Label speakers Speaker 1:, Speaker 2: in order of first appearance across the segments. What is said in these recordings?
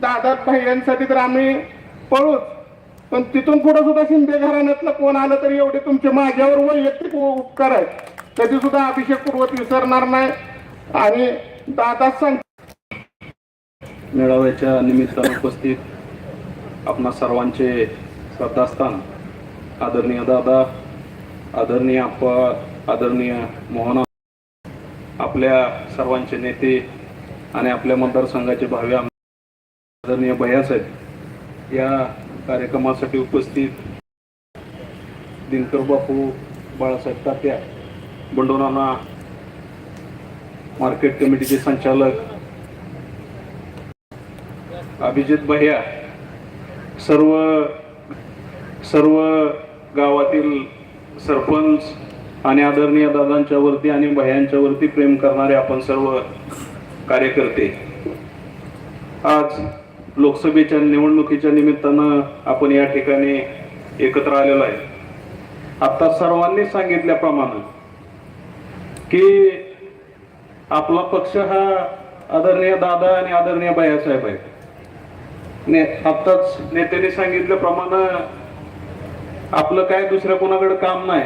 Speaker 1: दादा भैयांसाठी तर आम्ही पळूच. पण तिथून पुढे सुद्धा शिंदे घराण्यातलं कोण आलं तरी एवढे तुमचे माझ्यावर वैयक्तिक उपकार आहेत. कधी सुद्धा अभिषेक पूर्वत विसरणार नाही. आणि दादा सांग
Speaker 2: मेळाव्याच्या निमित्तानं उपस्थित आपणा सर्वांचे श्रद्धास्थान. आदरणीय दादा आदरणीय आप्पा आदरणीय मोहना आपल्या सर्वांचे नेते आणि आपल्या मतदारसंघाचे भावी आदरणीय भैयासाहेब या कार्यक्रमासाठी उपस्थित दिनकर बापू बाळासाहेब तात्या बंडोनाना मार्केट कमिटीचे संचालक अभिजित भैया सर्व सर्व गावातील सरपंच आणि आदरणीय दादांच्यावरती आणि भयांच्यावरती प्रेम करणारे आपण सर्व कार्यकर्ते आज लोकसभेच्या निवडणुकीच्या निमित्तानं आपण या ठिकाणी एकत्र आलेलो आहे. आता सर्वांनी सांगितल्याप्रमाणे की आपला पक्ष हा आदरणीय दादा आणि आदरणीय बायासाहेब आहे ने आत्ताच नेत्याने सांगितल्याप्रमाणे आपलं काय दुसऱ्या कोणाकडे काम नाही.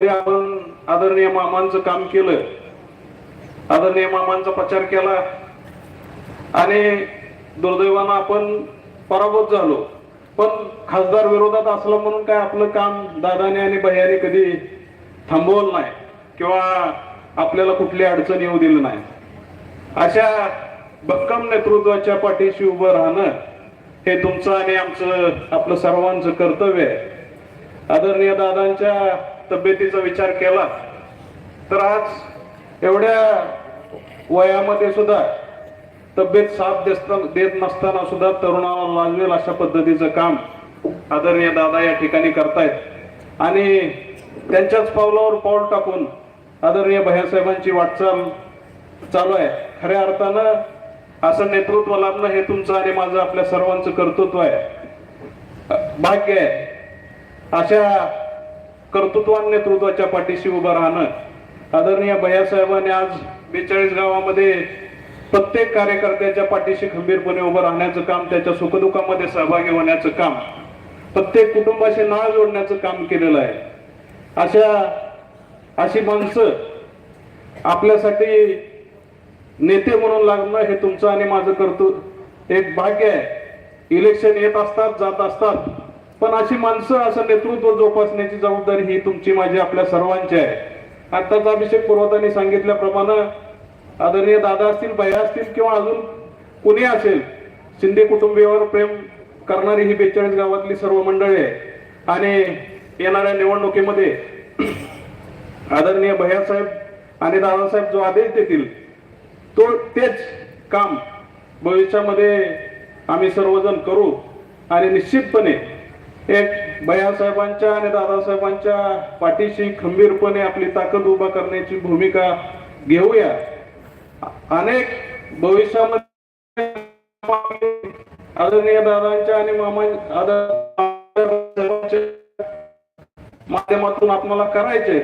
Speaker 2: आपण आदरणीय मामांचं काम केलं. आदरणीय मामांचा प्रचार केला. आणि दुर्दैवानं आपण पराभूत झालो. पण खासदार विरोधात असलं म्हणून काय आपलं काम दादाने आणि भैयाने कधी थांबवलं नाही किंवा आपल्याला कुठली अडचण येऊ दिली नाही. अशा भक्कम नेतृत्वाच्या पाठीशी उभं राहणं हे तुमचं आणि आमचं आपलं सर्वांचं कर्तव्य आहे. आदरणीय दादांच्या तब्येतीचा विचार केला तर आज एवढ्या वयामध्ये सुद्धा तब्येत साथ देत नसताना सुद्धा तरुणाला लाजवेल अशा पद्धतीचं काम आदरणीय दादा या ठिकाणी करतायत. आणि त्यांच्याच पावलावर पाऊल टाकून आदरणीय भैयासाहेबांची वाटचाल चालू आहे. खऱ्या अर्थानं असं नेतृत्व लाभणं हे तुमचं आणि माझं आपल्या सर्वांचं कर्तृत्व आहे. भाग्य आहे. अशा कर्तृत्वान नेतृत्वाच्या पाठीशी उभं राहणं आदरणीय भैयासाहेबांनी आज बेचाळीस गावामध्ये प्रत्येक कार्यकर्त्याच्या पाठीशी खंबीरपणे उभं राहण्याचं काम त्याच्या सुखदुःखामध्ये सहभागी होण्याचं काम प्रत्येक कुटुंबाशी नाळ जोडण्याचं काम केलेलं आहे. अशा अशी माणसं आपल्यासाठी नेते म्हणून लागणं हे तुमचं आणि माझं करतो एक भाग्य आहे. इलेक्शन येत असतात जात असतात. पण अशी माणसं असं नेतृत्व जोपासण्याची जबाबदारी ही तुमची माझी आपल्या सर्वांची आहे. आत्ताच अभिषेक पुरवतानी सांगितल्याप्रमाणे आदरणीय दादा असतील भैया असतील किंवा अजून कुणी असेल शिंदे कुटुंबियावर प्रेम करणारी ही बेचाळीस गावातली सर्व मंडळी आहे. आणि येणाऱ्या निवडणुकीमध्ये आदरणीय भैयासाहेब आणि दादासाहेब जो आदेश देतील तो तेच काम भविष्यामध्ये आम्ही सर्वजण करू. आणि निश्चितपणे एक भैयासाहेबांच्या आणि दादासाहेबांच्या पाठीशी खंबीरपणे आपली ताकद उभा करण्याची भूमिका घेऊया. अनेक भविष्यामध्ये आदरणीय दादांच्या आणि मामा माध्यमातून आपल्याला करायचे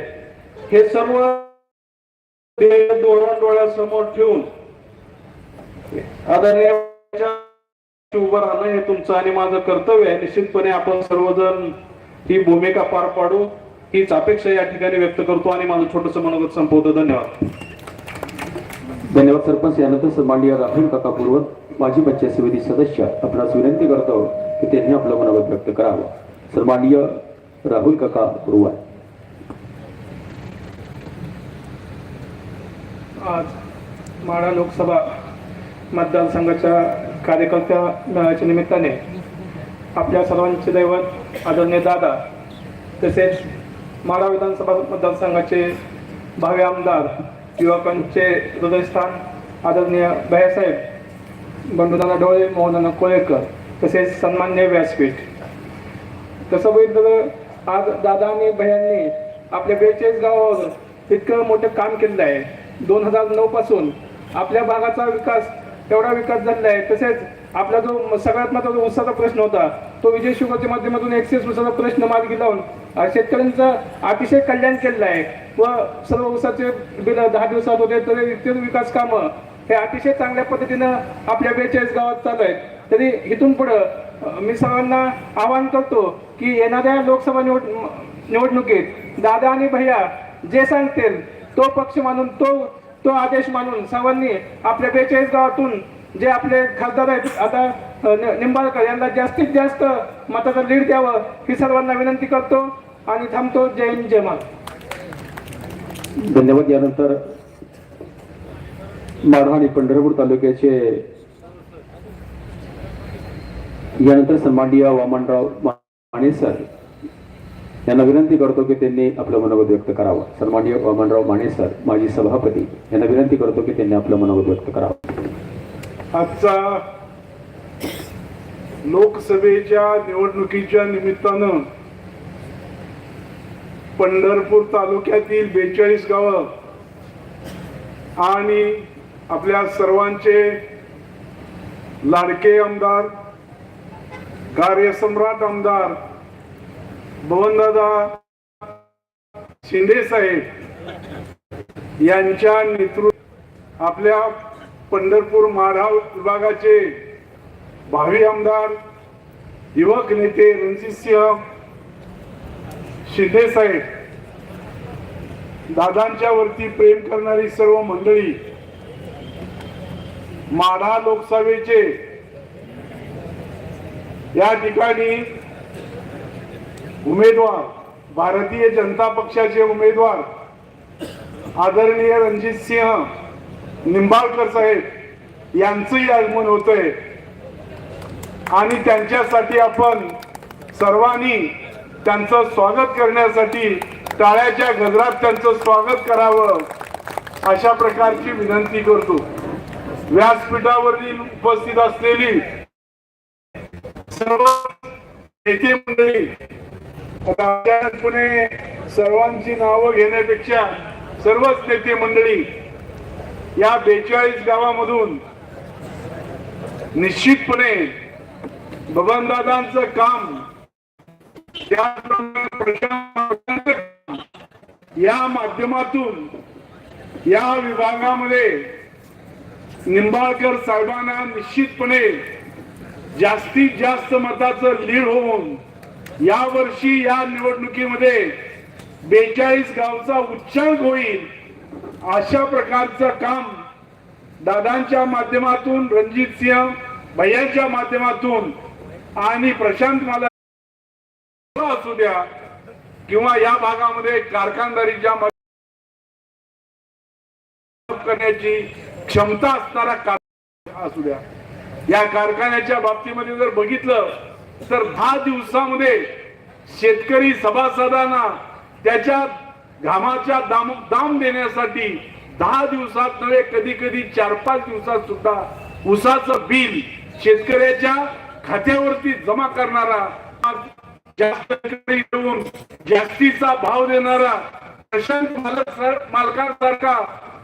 Speaker 2: हे सर्व डोळ्या डोळ्यासमोर ठेवून आदरणीय उभं राहणं हे तुमचं आणि माझं कर्तव्य आहे. निश्चितपणे आपण सर्वजण ही भूमिका पार पाडू. हीच अपेक्षा या ठिकाणी व्यक्त करतो आणि माझं छोटस मनोगत संपवतो. धन्यवाद.
Speaker 3: धन्यवाद सरपंच. यानंतर सन्माननीय राहुल काका पूर्व माजी पंचायत समिती सदस्य आपणास विनंती करतो की त्यांनी आपलं मनोगत व्यक्त करावं. सन्माननीय राहुल काका पूर्व
Speaker 1: आज माळा लोकसभा मतदारसंघाच्या कार्यकर्त्या मेळाव्याच्या निमित्ताने आपल्या सर्वांचे दैवत आदरणीय दादा तसेच माळा विधानसभा मतदारसंघाचे भावे आमदार युवकांचे हृदयस्थान आदरणीय भैयासाहेब बंधुदादा डोळे मोहनाना कोळेकर तसेच सन्मान्य व्यासपीठ. तसं बघितलं तर आज दादा आणि भैयांनी आपल्या बेचाळीस गावावर इतकं मोठं काम केलेलं आहे. दोन हजार नऊ पासून आपल्या भागाचा विकास तेवढा विकास झालेला आहे. तसेच आपला जो सगळ्यात महत्त्वाचा ऊसाचा प्रश्न होता तो विजय शुगरच्या माध्यमातून एक्सेस ऊसाचा प्रश्न मार्गी लावून शेतकऱ्यांचं अतिशय कल्याण केलेलं आहे. व सर्व ऊसाचे बिल दहा दिवसात होते तरी इतर विकास कामं हे अतिशय चांगल्या पद्धतीनं आपल्या बेचाळीस गावात चालू आहेत. तरी इथून पुढं मी सर्वांना आवाहन करतो की येणाऱ्या लोकसभा निवड निवडणुकीत दादा आणि भैया जे सांगतील तो पक्ष मानून तो तो आदेश मानून सर्वांनी आपल्या बेचाळीस गावातून जे आपले खासदार आहेत आता निंबाळकर यांना जास्तीत जास्त मताचं लीड द्यावं ही सर्वांना विनंती करतो आणि थांबतो. जय हिंद जय महाराष्ट्र.
Speaker 3: धन्यवाद. यानंतर माढा आणि पंढरपूर तालुक्याचे यानंतर सन्माननीय वामनराव माने सर. यांना विनंती करतो की त्यांनी आपलं मनोगत व्यक्त करावं. सन्माननीय वामनराव माने सर माजी सभापती यांना विनंती करतो की त्यांनी आपलं मनोगत व्यक्त करावं.
Speaker 4: आजचा लोकसभेच्या निवडणुकीच्या निमित्तानं पंढरपूर तालुक्यातील बेचाळीस गावं आणि आपल्या सर्वांचे लाडके आमदार कार्यसम्राट आमदार भवनदादा शिंदे साहेब यांच्या नेतृत्व आपल्या पंढरपूर माढा विभागाचे भावी आमदार युवक नेते रणजितसिंह शिंदे साहेब दादांच्या वरती प्रेम करणारी सर्व मंडळी माढा लोकसभेचे या ठिकाणी उमेदवार भारतीय जनता पक्षाचे उमेदवार आदरणीय रणजित सिंह निंबाळकर साहेब यांचंही आगमन होतंय. आणि त्यांच्यासाठी आपण सर्वांनी त्यांचं स्वागत करण्यासाठी टाळ्याच्या गजरात त्यांचं स्वागत करावं अशा प्रकारची विनंती करतो. व्यासपीठावरील उपस्थित असलेली सर्व नेते मंडळी पुणे सर्वांची नावं घेण्यापेक्षा सर्वच नेते मंडळी या बेचाळीस गावामधून निश्चितपणे बबनदादांचं काम त्याचप्रमाणे या माध्यमातून या विभागामध्ये निंबाळकर साहेबांना निश्चितपणे जास्तीत जास्त मताचं लीड होऊन या वर्षी या निवडणुकीमध्ये बेचाळीस गावचा उच्चांक होईल अशा प्रकारचं काम दादांच्या माध्यमातून रणजित सिंह भैयांच्या माध्यमातून आणि प्रशांत माला असू द्या किंवा या भागामध्ये कारखानदारीच्या करण्याची क्षमता असणारा कार असू द्या. या कारखान्याच्या बाबतीमध्ये जर बघितलं तर दहा दिवसामध्ये शेतकरी सभासदांना त्याच्या घामाच्या दाम दाम देण्यासाठी दहा दिवसात नव्हे कधी कधी चार पाच दिवसात सुद्धा उसाचं बिल शेतकऱ्याच्या खात्यावरती जमा करणारा देऊन जास्तीचा भाव देणारा प्रशांत मालक सर- मालकांसारखा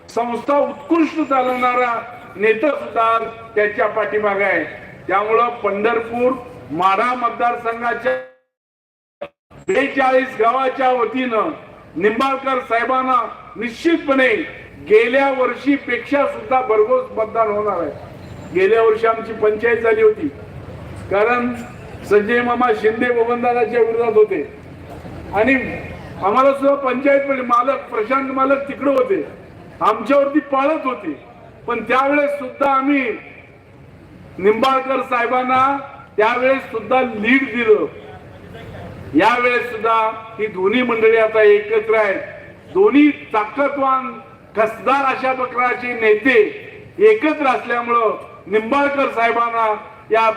Speaker 4: संस्था उत्कृष्ट चालवणारा नेता सुद्धा त्याच्या पाठीमागे आहे. त्यामुळं पंढरपूर माढा मतदारसंघाच्या बेचाळीस गावाच्या वतीनं निंबाळकर साहेबांना निश्चितपणे गेल्या वर्षीपेक्षा सुद्धा भरघोस मतदान होणार आहे. गेल्या वर्षी आमची पंचायत झाली होती. कारण संजय मामा शिंदे बबनदादाच्या विरोधात होते. आणि आम्हाला सुद्धा पंचायत मध्ये मालक प्रशांत मालक तिकडे होते. आमच्यावरती पाळत होते. पण त्यावेळेस सुद्धा आम्ही निंबाळकर साहेबांना त्यावेळेस सुद्धा लीड दिलं. यावेळेस सुद्धा ही दोन्ही मंडळी आता एकत्र आहेत. दोन्ही ताकदवान कसदार अशा प्रकारचे नेते एकत्र असल्यामुळं निंबाळकर साहेबांना या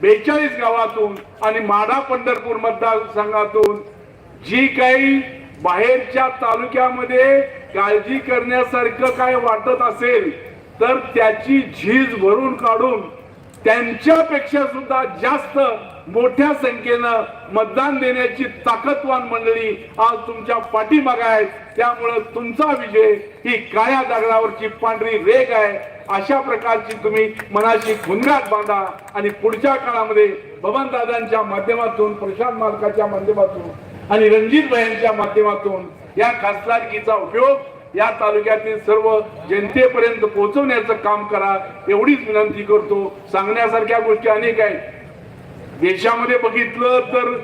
Speaker 4: बेचाळीस गावातून आणि माढा पंढरपूर मतदारसंघातून जी काही बाहेरच्या तालुक्यामध्ये काळजी करण्यासारखं काय वाटत असेल तर त्याची झीज भरून काढून त्यांच्यापेक्षा सुद्धा जास्त मोठ्या संख्येनं मतदान देण्याची ताकदवान मंडळी आज तुमच्या पाठीमागे आहेत. त्यामुळं तुमचा विजय ही काळ्या दगडावरची पांढरी रेग आहे. अशा प्रकारची तुम्ही मनाशी गुणगाट बांधा आणि पुढच्या काळामध्ये बबनदादांच्या माध्यमातून प्रशांत मालकाच्या माध्यमातून आणि रणजित भाईंच्या माध्यमातून या खासदारकीचा उपयोग या तालुक्यातील सर्व जनतेपर्यंत पोहोचवण्याचं काम करा एवढीच विनंती करतो. सांगण्यासारख्या गोष्टी अनेक आहेत. देशामध्ये बघितलं तर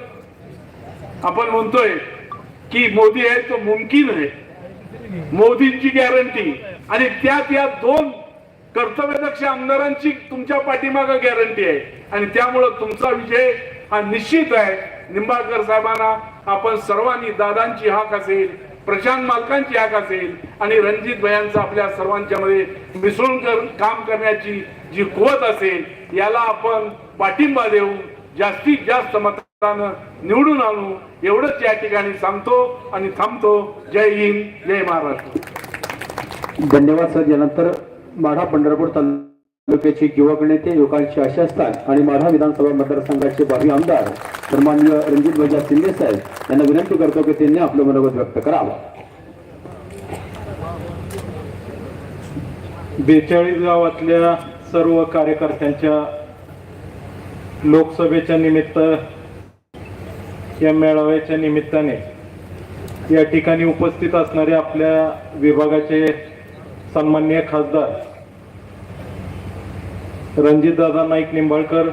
Speaker 4: आपण म्हणतोय की मोदी आहे तो मुमकिन आहे. मोदींची गॅरंटी आणि त्यात या दोन कर्तव्यदक्ष आमदारांची तुमच्या पाठीमागं गॅरंटी आहे. आणि त्यामुळं तुमचा विजय हा निश्चित आहे. निंबाळकर साहेबांना आपण सर्वांनी दादांची हाक असेल प्रशांत मालकांची आग असेल आणि रणजित भयांचा आपल्या सर्वांच्या मध्ये मिसळून कर- काम करण्याची जी कुवत असेल याला आपण पाठिंबा देऊ जास्तीत जास्त मतानं निवडून आणू. एवढंच या ठिकाणी सांगतो आणि थांबतो. जय हिंद जय महाराष्ट्र.
Speaker 3: धन्यवाद सर. यानंतर माढा पंढरपूर तालुक्याचे युवक नेते युवकांचे असतात आणि माढा विधानसभा मतदारसंघाचे भावी आमदार सन्माननीय रणजित भैया शिंदे साहेब यांना विनंती करतो की त्यांनी आपलं मनोगत व्यक्त करावं.
Speaker 5: बेचाळीस गावातल्या सर्व कार्यकर्त्यांच्या लोकसभेच्या निमित्त या मेळाव्याच्या निमित्ताने या ठिकाणी उपस्थित असणारे आपल्या विभागाचे सन्माननीय खासदार रणजितदादा नाईक निंबाळकर.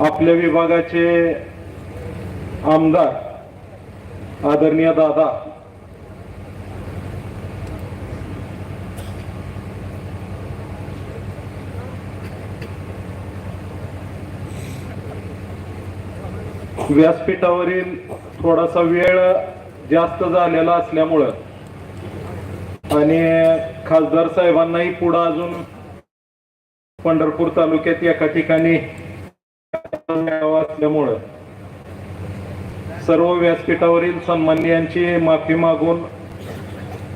Speaker 5: आपल्या विभागाचे आमदार आदरणीय दादा. व्यासपीठावरील थोडासा वेळ जास्त झालेला असल्यामुळं आणि खासदार साहेबांनाही पुढं अजून पंढरपूर तालुक्यात एका ठिकाणी असल्यामुळं सर्व व्यासपीठावरील सन्मान्यांची माफी मागून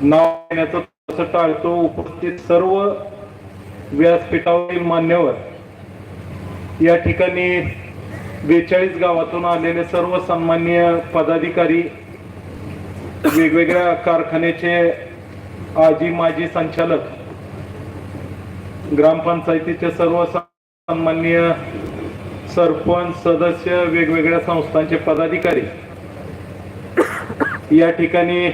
Speaker 5: नाव घेण्याचं तसं टाळतो. उपस्थित सर्व व्यासपीठावरील मान्यवर या ठिकाणी बेचाळीस गावातून आलेले सर्व सन्मान्य पदाधिकारी वेगवेगळ्या कारखान्याचे आजी माजी संचालक ग्रामपंचायतीचे सर्व सन्माननीय सरपंच सदस्य वेगवेगळ्या संस्थांचे पदाधिकारी. या ठिकाणी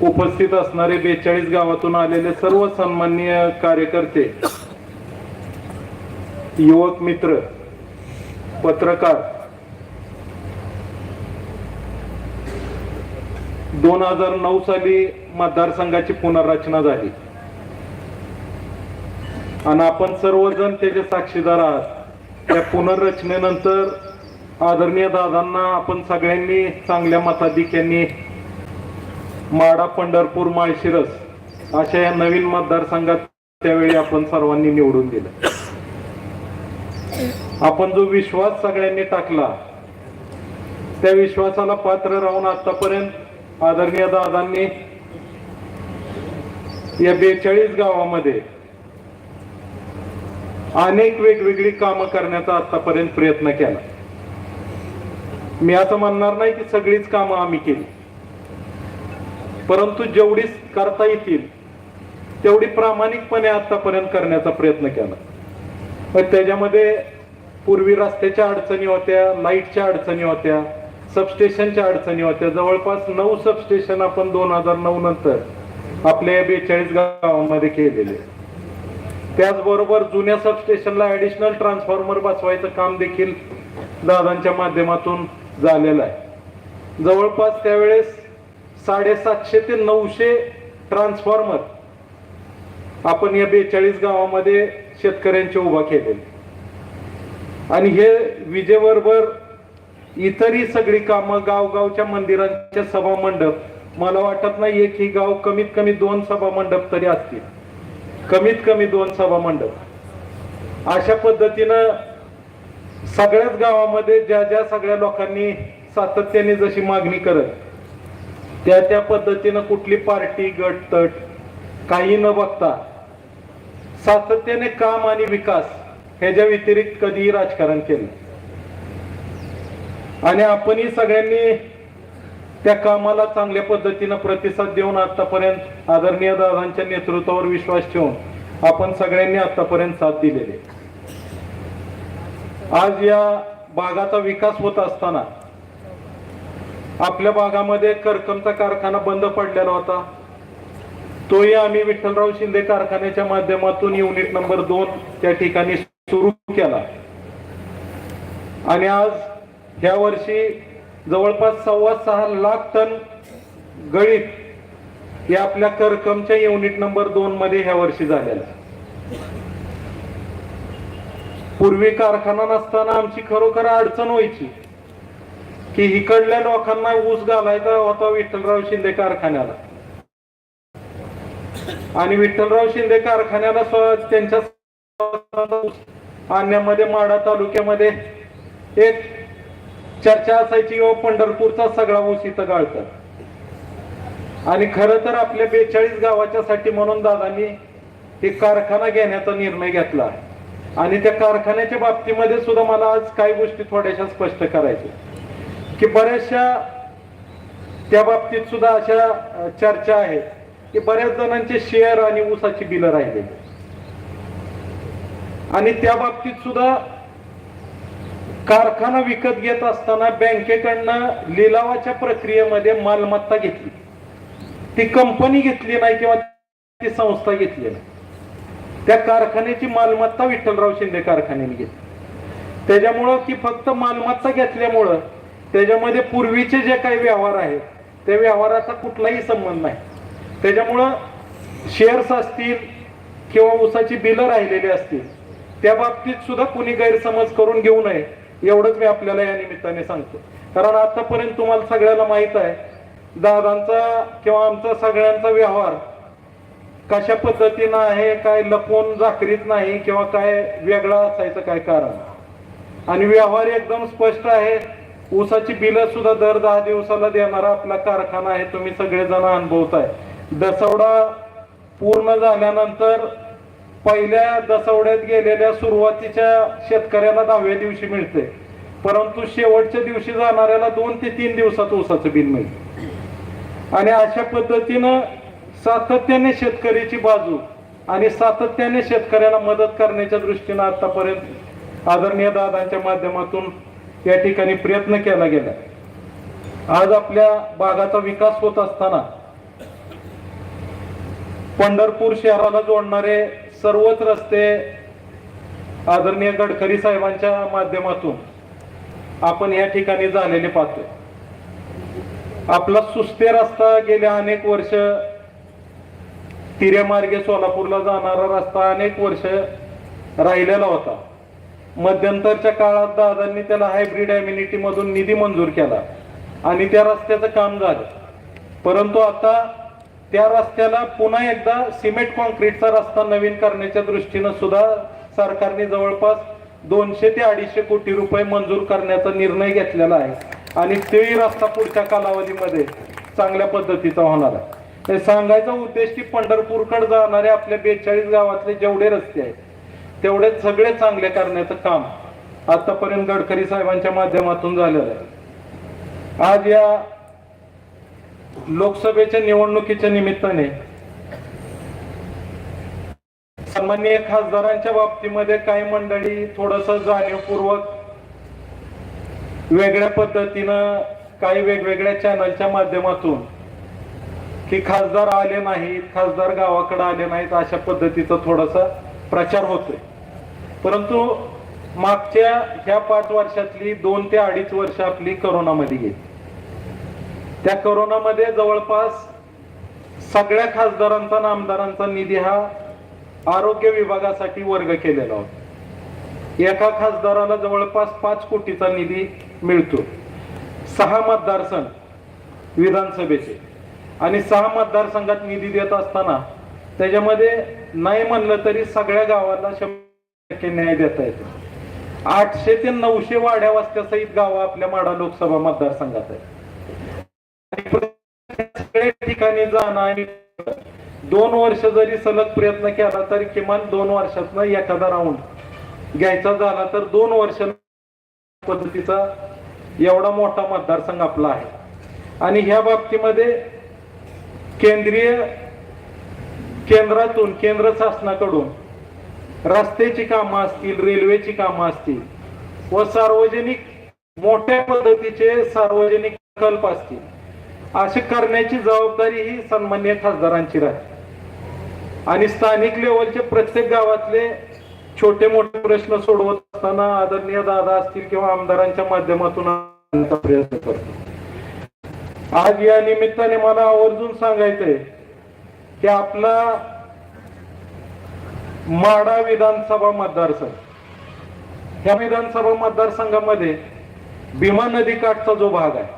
Speaker 5: उपस्थित असणारे बेचाळीस गावातून आलेले सर्व सन्माननीय कार्यकर्ते युवक मित्र पत्रकार दोन हजार नऊ साली मतदारसंघाची पुनर्रचना झाली. आणि आपण सर्वजण त्याचे साक्षीदार आहात त्या पुनर्रचनेनंतर आदरणीय दादांना आपण सगळ्यांनी चांगल्या मताधिक्यांनी माडा पंढरपूर माळशिरस अशा या नवीन मतदारसंघात त्यावेळी आपण सर्वांनी निवडून दिलं. आपण जो विश्वास सगळ्यांनी टाकला त्या विश्वासाला पात्र राहून आतापर्यंत आदरणीय दादांनी या बेचाळीस गावामध्ये अनेक वेगवेगळी कामं करण्याचा आतापर्यंत प्रयत्न केला. मी असं म्हणणार नाही की सगळीच कामं आम्ही केली. परंतु जेवढी करता येतील तेवढी प्रामाणिकपणे आतापर्यंत करण्याचा प्रयत्न केला. मग त्याच्यामध्ये पूर्वी रस्त्याच्या अडचणी होत्या लाईटच्या अडचणी होत्या सबस्टेशनच्या अडचणी होत्या. जवळपास नऊ सबस्टेशन आपण दोन हजार नऊ नंतर आपल्या या बेचाळीस गावामध्ये केलेले. त्याचबरोबर जुन्या सबस्टेशनला ऍडिशनल ट्रान्सफॉर्मर बसवायचं काम देखील दादांच्या माध्यमातून झालेलं आहे. जवळपास त्यावेळेस साडेसातशे ते नऊशे ट्रान्सफॉर्मर आपण या बेचाळीस गावामध्ये शेतकऱ्यांचे उभा केलेले. आणि हे विजेबरोबर इतरही सगळी कामं गावगावच्या मंदिरांच्या सभा मंडप. मला वाटत नाही एक ही गाव कमीत कमी दोन सभा मंडप तरी असतील. कमीत कमी दोन सभा मंडप. अशा पद्धतीनं सगळ्याच गावामध्ये ज्या ज्या सगळ्या लोकांनी सातत्याने जशी मागणी करत त्या त्या पद्धतीनं कुठली पार्टी गट तट काही न बघता सातत्याने काम आणि विकास ह्याच्या व्यतिरिक्त कधीही राजकारण केलं. आणि आपणही सगळ्यांनी त्या कामाला चांगल्या पद्धतीनं प्रतिसाद देऊन आतापर्यंत आदरणीय दादांच्या नेतृत्वावर विश्वास ठेवून आपण सगळ्यांनी आतापर्यंत साथ दिलेली आज या भागाचा विकास होत असताना आपल्या भागामध्ये करकमचा कारखाना बंद पडलेला होता. तोही आम्ही विठ्ठलराव शिंदे कारखान्याच्या माध्यमातून युनिट नंबर दोन त्या ठिकाणी सुरू केला. आणि आज ह्या वर्षी जवळपास सव्वा सहा लाख टन गळीत हे आपल्या करकमच्या युनिट नंबर दोन मध्ये ह्या वर्षी झालेलं पूर्वी कारखाना नसताना आमची खरोखर अडचण व्हायची की इकडल्या लोकांना ऊस घालायचा होता विठ्ठलराव शिंदे कारखान्याला आणि विठ्ठलराव शिंदे कारखान्याला त्यांच्या आणण्यामध्ये माडा तालुक्यामध्ये एक चर्चा असायची व पंढरपूरचा सगळा ऊस इथं गाळतात. आणि खर तर आपल्या बेचाळीस गावाच्या साठी म्हणून दादांनी ते कारखाना घेण्याचा निर्णय घेतला. आणि त्या कारखान्याच्या बाबतीमध्ये सुद्धा मला आज काही गोष्टी थोड्याशा स्पष्ट करायच्या की बऱ्याचशा त्या बाबतीत सुद्धा अशा चर्चा आहेत की बऱ्याच जणांचे शेअर आणि ऊसाची बिलं राहिलेली आणि त्या बाबतीत सुद्धा कारखाना विकत घेत असताना बँकेकडनं लिलावाच्या प्रक्रियेमध्ये मालमत्ता घेतली. ती कंपनी घेतली नाही किंवा ती संस्था घेतली नाही. त्या कारखान्याची मालमत्ता विठ्ठलराव शिंदे कारखान्याने घेतली. त्याच्यामुळं ती फक्त मालमत्ता घेतल्यामुळं त्याच्यामध्ये पूर्वीचे जे काही व्यवहार आहेत त्या व्यवहाराचा कुठलाही संबंध नाही. त्याच्यामुळं शेअर्स असतील किंवा ऊसाची बिलं राहिलेली असतील त्या बाबतीत सुद्धा कुणी गैरसमज करून घेऊ नये. एवढंच मी आपल्याला या निमित्ताने सांगतो. कारण आतापर्यंत तुम्हाला सगळ्याला माहीत आहे दादांचा किंवा आमचा सगळ्यांचा व्यवहार कशा पद्धतीनं आहे काय लपवून जाकरीत नाही किंवा काय वेगळा असायचं काय कारण? आणि व्यवहार एकदम स्पष्ट आहे. ऊसाची बिलं सुद्धा दर दहा दिवसाला देणारा आपला कारखाना आहे तुम्ही सगळेजण अनुभवताय. दसवडा पूर्ण झाल्यानंतर पहिल्या दसवड्यात गेलेल्या सुरुवातीच्या शेतकऱ्याला दहाव्या दिवशी मिळते परंतु शेवटच्या दिवशी जाणाऱ्याला दोन ते तीन दिवसात ऊसाचं बिल मिळतं आणि अशा पद्धतीनं सातत्याने शेतकऱ्याची बाजू आणि सातत्याने शेतकऱ्याला मदत करण्याच्या दृष्टीनं आतापर्यंत आदरणीय दादांच्या माध्यमातून या ठिकाणी प्रयत्न केला गेला. आज आपल्या भागाचा विकास होत असताना पंढरपूर शहराला जोडणारे सर्वच रस्ते आदरणीय गडकरी साहेबांच्या माध्यमातून आपण या ठिकाणी झालेले पाहतोय. आपला सुस्ते रस्ता गेल्या अनेक वर्ष तिरेमार्गे सोलापूरला जाणारा रस्ता अनेक वर्ष राहिलेला होता. मध्यंतरच्या काळात दादांनी त्याला हायब्रिड अम्युनिटी मधून निधी मंजूर केला आणि त्या रस्त्याचं काम झालं. परंतु आता त्या रस्त्याला पुन्हा एकदा सिमेंट कॉन्क्रीटचा रस्ता नवीन करण्याच्या दृष्टीनं सुद्धा सरकारने जवळपास दोनशे ते अडीचशे कोटी रुपये मंजूर करण्याचा निर्णय घेतलेला आहे. आणि तेही रस्ता पुढच्या कालावधीमध्ये चांगल्या पद्धतीचा होणार आहे. हे सांगायचा उद्देश की पंढरपूरकडे जाणारे आपल्या बेचाळीस गावातले जेवढे रस्ते आहेत तेवढे सगळे चांगले करण्याचं काम आतापर्यंत गडकरी साहेबांच्या माध्यमातून झालेलं आहे. आज या लोकसभेच्या निवडणुकीच्या निमित्ताने सामान्य खासदारांच्या बाबतीमध्ये काही मंडळी थोडस जाणीवपूर्वक वेगळ्या पद्धतीनं काही वेगवेगळ्या चॅनलच्या माध्यमातून की खासदार आले नाहीत खासदार गावाकडे आले नाहीत अशा पद्धतीचा थोडासा प्रचार होतोय. परंतु मागच्या ह्या पाच वर्षातली दोन ते अडीच वर्ष आपली करोनामध्ये गेली. त्या करोनामध्ये जवळपास सगळ्या खासदारांचा आणि आमदारांचा निधी हा आरोग्य विभागासाठी वर्ग केलेला होता. एका खासदाराला जवळपास पाच कोटीचा निधी मिळतो. सहा मतदारसंघ विधानसभेचे. आणि सहा मतदारसंघात निधी देत असताना त्याच्यामध्ये नाही म्हणलं तरी सगळ्या गावाला शंभर टक्के न्याय देता येतो. आठशे ते नऊशे वाड्या वस्त्यासहित गावं आपल्या माडा लोकसभा मतदारसंघात आहेत. सगळ्या ठिकाणी जाणं आणि दोन वर्ष जरी सलग प्रयत्न केला तरी किमान दोन वर्षातनं एखादा राऊंड घ्यायचा झाला तर दोन वर्ष पद्धतीचा एवढा मोठा मतदारसंघ आपला आहे. आणि ह्या बाबतीमध्ये केंद्रीय केंद्रातून केंद्र शासनाकडून रस्त्याची कामं असतील रेल्वेची कामं असतील व सार्वजनिक मोठ्या पद्धतीचे सार्वजनिक प्रकल्प असतील अशी करण्याची जबाबदारी ही सन्मान्य खासदारांची राहते आणि स्थानिक लेवलचे प्रत्येक गावातले छोटे मोठे प्रश्न सोडवत असताना आदरणीय दादा असतील किंवा आमदारांच्या माध्यमातून आणण्याचा प्रयत्न करतो आज या निमित्ताने मला आवर्जून सांगायचंय की आपला माडा विधानसभा मतदारसंघ ह्या विधानसभा मतदारसंघामध्ये भीमा नदी काठचा जो भाग आहे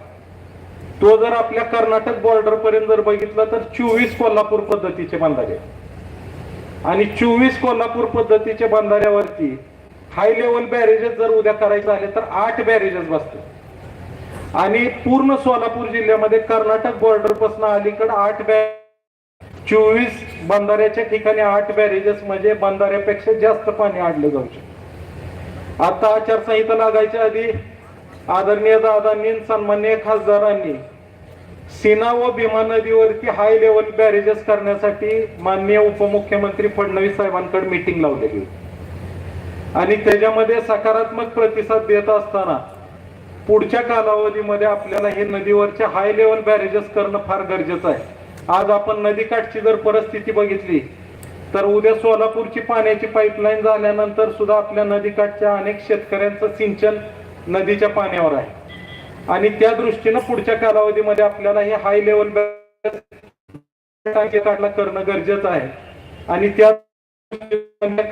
Speaker 5: तो जर आपल्या कर्नाटक बॉर्डर पर्यंत जर बघितला तर चोवीस कोल्हापूर पद्धतीचे बंधारे आणि चोवीस कोल्हापूर पद्धतीच्या बंधाऱ्यावरती हाय लेवल बॅरेजेस जर उद्या करायचे आले तर आठ बॅरेजेस बसतील. आणि पूर्ण सोलापूर जिल्ह्यामध्ये कर्नाटक बॉर्डरपासून अलीकडे आठ बॅ चोवीस बंधाऱ्याच्या ठिकाणी आठ बॅरेजेस म्हणजे बंधाऱ्यापेक्षा जास्त पाणी आणलं जाऊ शकतं. आता आचारसंहिता लागायच्या आधी आदरणीय दादांनी सन्मान्य खासदारांनी सीना व भीमा नदीवरती हाय लेवल बॅरेजेस करण्यासाठी माननीय उपमुख्यमंत्री फडणवीस साहेबांकडे मिटिंग लावलेली होती. आणि त्याच्यामध्ये सकारात्मक प्रतिसाद देत असताना पुढच्या कालावधीमध्ये आपल्याला हे नदीवरचे हाय लेवल बॅरेजेस करणं फार गरजेचं आहे. आज आपण नदीकाठची जर परिस्थिती बघितली तर उद्या सोलापूरची पाण्याची पाईपलाईन झाल्यानंतर सुद्धा आपल्या नदीकाठच्या अनेक शेतकऱ्यांचं सिंचन नदीच्या पाण्यावर आहे. आणि त्या दृष्टीनं पुढच्या कालावधीमध्ये आपल्याला हे हाय लेवल काढला करणं गरजेचं आहे. आणि त्या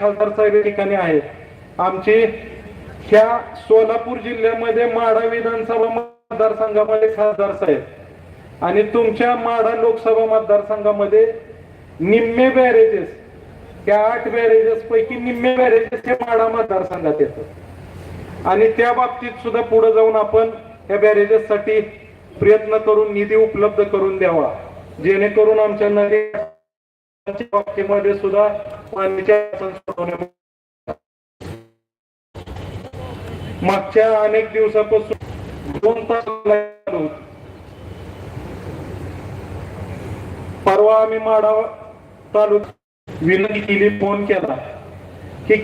Speaker 5: खासदार साहेब या ठिकाणी आहेत. आमची ह्या सोलापूर जिल्ह्यामध्ये माढा विधानसभा मतदारसंघामध्ये खासदार साहेब. आणि तुमच्या माढा लोकसभा मतदारसंघामध्ये निम्मे बॅरेजेस त्या आठ बॅरेजेस पैकी निम्मे बॅरेजेस हे माढा मतदारसंघात येतात. आणि त्या बाबतीत सुद्धा पुढे जाऊन आपण या बॅरेजेस साठी प्रयत्न करून निधी उपलब्ध करून द्यावा. जेणेकरून आमच्या नदी बाबतीमध्ये सुद्धा पाण्याच्या मागच्या अनेक दिवसापासून दोन तास परवा आम्ही माडा तालुक विनंती केली फोन केला की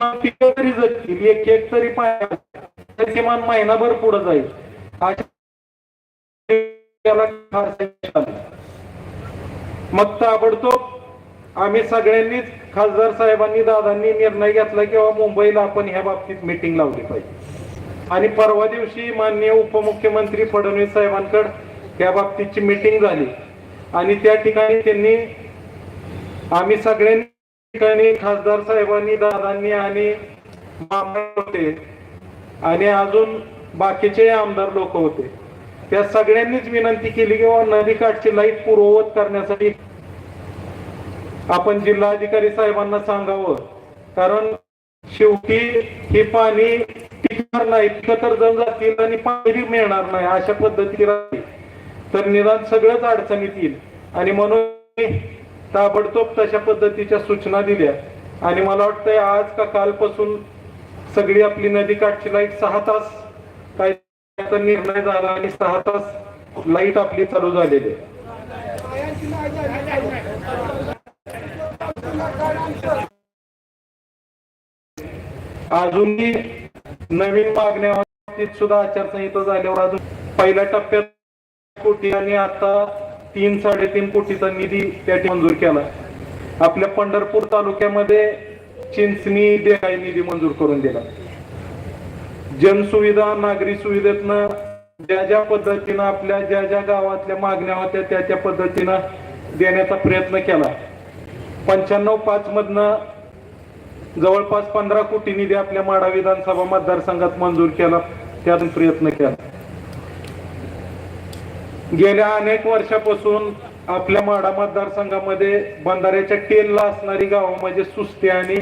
Speaker 5: तरी जगतील एक एक तरी किमान महिनाभर पुढे जाईल. मग ताबडतोब आम्ही सगळ्यांनीच खासदार साहेबांनी दादांनी निर्णय घेतला किंवा मुंबईला आपण ह्या बाबतीत मिटिंग लावली पाहिजे. आणि परवा दिवशी माननीय उपमुख्यमंत्री फडणवीस साहेबांकडे या बाबतीची मिटिंग झाली. आणि त्या ठिकाणी त्यांनी आम्ही सगळ्यांनी ठिकाणी खासदार साहेबांनी दादांनी आणि मामा होते. आणि अजून बाकीचे आमदार लोक होते. त्या सगळ्यांनीच विनंती केली किंवा नदीकाठची लाइट पूर्ववत करण्यासाठी आपण जिल्हाधिकारी साहेबांना सांगावं. कारण शेवटी हे पाणी टिकणार नाही पिकं तर जण जातील आणि पाणी मिळणार नाही अशा पद्धतीने राहील तर निदान सगळंच अडचणीत येईल. आणि म्हणून ताबडतोब तशा पद्धतीच्या सूचना दिल्या. आणि मला वाटतंय आज का कालपासून सगळी आपली नदी काठची लाइट सहा तास काय निर्णय झाला आणि सहा तास लाइट आपली चालू झालेली आहे. अजूनही नवीन मागण्या बाबतीत सुद्धा आचारसंहिता झाल्यावर अजून पहिल्या टप्प्यात कोटी आणि आता तीन साडेतीन कोटीचा निधी त्या ठिकाणी मंजूर केला. आपल्या पंढरपूर तालुक्यामध्ये चिंचणी देहाय निधी मंजूर करून दिला. जनसुविधा नागरी सुविधेतनं ज्या ज्या पद्धतीनं आपल्या ज्या ज्या गावातल्या मागण्या होत्या त्या त्या पद्धतीनं देण्याचा प्रयत्न केला. पंच्याण्णव पाच मधनं जवळपास पंधरा कोटी निधी आपल्या माडा विधानसभा मतदारसंघात मंजूर केला. त्यातून प्रयत्न केला. गेल्या अनेक वर्षापासून आपल्या माडा मतदारसंघामध्ये बंधाऱ्याच्या टेलला असणारी गाव म्हणजे सुस्ते आणि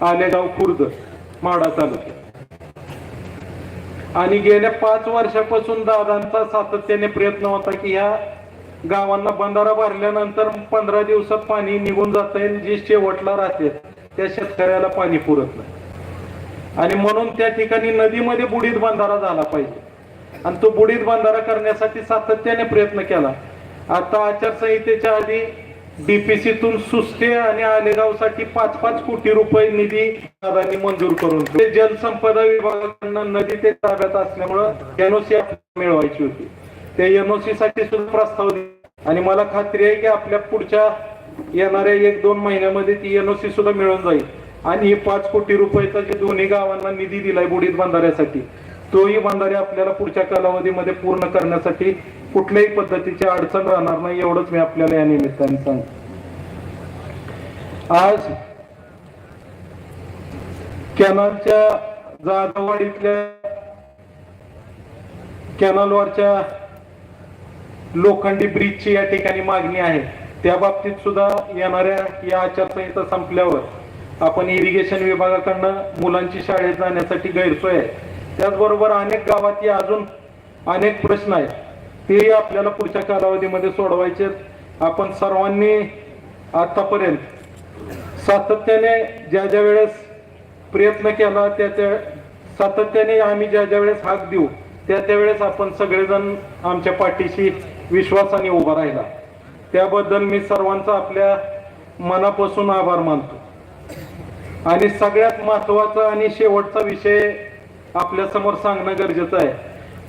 Speaker 5: आलेगाव खुर्द माडा तालुक्यात. आणि गेल्या पाच वर्षापासून दादांचा सातत्याने प्रयत्न होता की ह्या गावांना बंधारा भरल्यानंतर पंधरा दिवसात पाणी निघून जात जे शेवटला राहते त्या शेतकऱ्याला पाणी पुरत नाही. आणि म्हणून त्या ठिकाणी नदीमध्ये बुडीत बंधारा झाला पाहिजे. आणि तो बुडीत बंधारा करण्यासाठी सातत्याने प्रयत्न केला. आता आचारसंहितेच्या आधी डीपीसीतून सुस्ते आणि आलेगावसाठी पाच पाच कोटी रुपये निधी दादांनी मंजूर करून ते जलसंपदा विभागाकडनं नदी ते ताब्यात असल्यामुळं एनओसी मिळवायची होती. ते एनओसी साठी सुद्धा प्रस्ताव दिले. आणि मला खात्री आहे की आपल्या पुढच्या येणाऱ्या एक दोन महिन्यामध्ये ती एनओसी सुद्धा मिळून जाईल. आणि हे पाच कोटी रुपयाचा जे दोन्ही गावांना निधी दिलाय बुडीत बांधाऱ्यासाठी तोही बांधारे आपल्याला पुढच्या कालावधीमध्ये पूर्ण करण्यासाठी कुठल्याही पद्धतीची अडचण राहणार नाही एवढंच मी आपल्याला या निमित्ताने सांगतो. आज कॅनलच्या जाधववाडीतल्या कॅनलवरच्या लोखंडी ब्रिजची या ठिकाणी मागणी आहे. त्या बाबतीत सुद्धा येणाऱ्या या आचारसंहिता संपल्यावर आपण इरिगेशन विभागाकडनं मुलांची शाळेत जाण्यासाठी गैरसोय आहे. त्याचबरोबर अनेक गावात या अजून अनेक प्रश्न आहेत. तेही आपल्याला पुढच्या कालावधीमध्ये सोडवायचे आहेत. आपण सर्वांनी आतापर्यंत सातत्याने ज्या ज्या वेळेस प्रयत्न केला त्या त्या सातत्याने आम्ही ज्या ज्या वेळेस हाक देऊ त्या त्यावेळेस आपण सगळेजण आमच्या पाठीशी विश्वासाने उभा राहिला. त्याबद्दल मी सर्वांचा आपल्या मनापासून आभार मानतो. आणि सगळ्यात महत्त्वाचा आणि शेवटचा विषय आपल्यासमोर सांगणं गरजेचं आहे.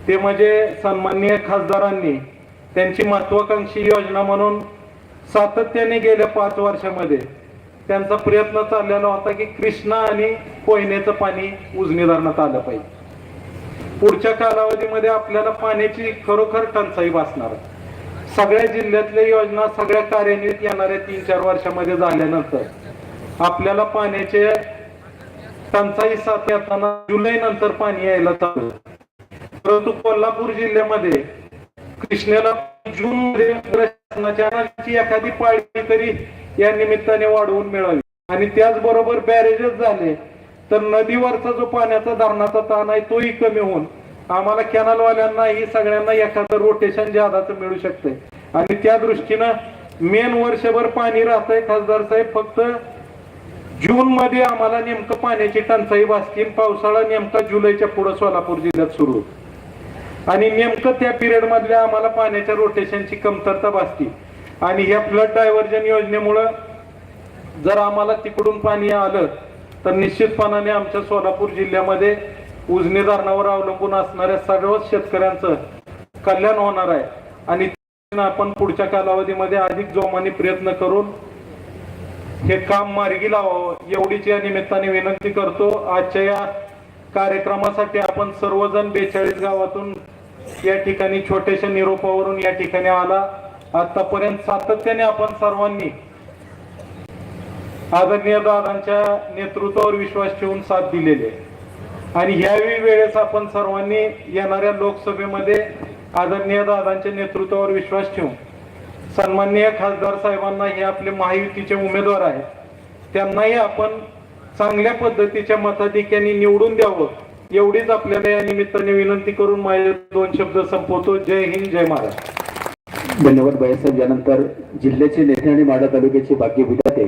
Speaker 5: ते म्हणजे सन्माननीय खासदारांनी त्यांची महत्वाकांक्षी योजना म्हणून सातत्याने गेल्या पाच वर्षामध्ये त्यांचा प्रयत्न चाललेला होता की कृष्णा आणि कोयनेचं पाणी उजनी धरणात आलं पाहिजे. पुढच्या कालावधीमध्ये आपल्याला पाण्याची खरोखर टंचाई भासणार. सगळ्या जिल्ह्यातल्या योजना सगळ्या कार्यान्वित येणाऱ्या तीन चार वर्षामध्ये झाल्यानंतर आपल्याला पाण्याचे टंचाई साथ येताना जुलै नंतर पाणी यायला चालू. परंतु कोल्हापूर जिल्ह्यामध्ये कृष्णेला जून मध्ये एखादी पाळी तरी या निमित्ताने वाढवून मिळावी. आणि त्याचबरोबर बॅरेजेस झाले तर नदीवरचा जो पाण्याचा धरणाचा ताण आहे तोही कमी होऊन आम्हाला कॅनलवाल्यांना ही सगळ्यांना एखादं रोटेशन जादाचं मिळू शकतंय. आणि त्या दृष्टीनं मेन वर्षभर पाणी राहतंय खासदार साहेब फक्त जूनमध्ये आम्हाला नेमकं पाण्याची टंचाई भासली. पावसाळा नेमका जुलैच्या पुढं सोलापूर जिल्ह्यात सुरू. आणि नेमकं त्या पिरियडमधल्या आम्हाला पाण्याच्या रोटेशनची कमतरता भासती आणि ह्या फ्लड डायव्हर्जन योजनेमुळं जर आम्हाला तिकडून पाणी आलं तर निश्चितपणाने आमच्या सोलापूर जिल्ह्यामध्ये उजनी धरणावर अवलंबून असणाऱ्या सर्वच शेतकऱ्यांचं कल्याण होणार आहे. आणि आपण पुढच्या कालावधीमध्ये अधिक जोमाने प्रयत्न करून हे काम मार्गी लावावं. एवढीच या निमित्ताने विनंती करतो. आजच्या या कार्यक्रमासाठी आपण सर्वजण बेचाळीस गावातून या ठिकाणी छोट्याशा निरोपावरून या ठिकाणी आला. आतापर्यंत सातत्याने आपण सर्वांनी आदरणीय दादांच्या नेतृत्वावर विश्वास ठेवून साथ दिलेले आणि ह्यावेळी वेळेस आपण सर्वांनी येणाऱ्या लोकसभेमध्ये आदरणीय दादांच्या नेतृत्वावर विश्वास ठेवून सन्माननीय खासदार साहेबांना हे आपले महायुतीचे उमेदवार आहेत. त्यांनाही आपण चांगल्या पद्धतीच्या मताधिक्याने निवडून द्यावं. एवढीच आपल्याला या निमित्ताने विनंती करून माझे दोन शब्द संपवतो. जय हिंद जय महाराष्ट्र.
Speaker 3: धन्यवाद बाईसाहेब यानंतर जिल्ह्याचे नेते आणि माडा तालुक्याचे भाग्य विधाते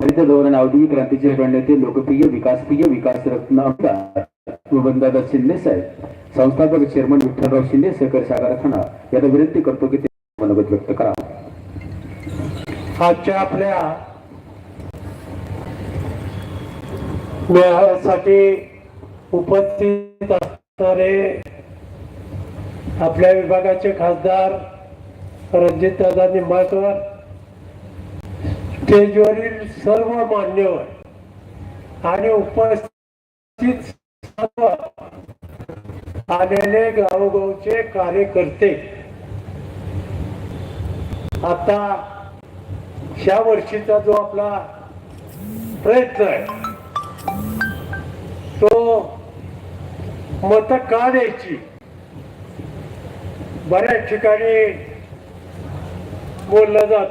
Speaker 3: हरित धोरण औद्योगिक क्रांतीचे प्रणेते लोकप्रिय विकासप्रिय विकास रत्न आमदार शिंदे साहेब संस्थापक चेअरमन विठ्ठलराव शिंदे सहकारी सागर खाना यांना विनंती करतो की ते मनोगत व्यक्त करा.
Speaker 6: आजच्या आपल्या मेळाव्यासाठी उपस्थित असणारे आपल्या विभागाचे खासदार रणजितदादा निंबाळकर स्टेजवरील सर्व मान्यवर आणि उपस्थित सर्व आलेले गावोगावचे कार्यकर्ते आता ह्या वर्षीचा जो आपला प्रयत्न आहे तो मत का द्यायची? बऱ्याच ठिकाणी बोललं जात.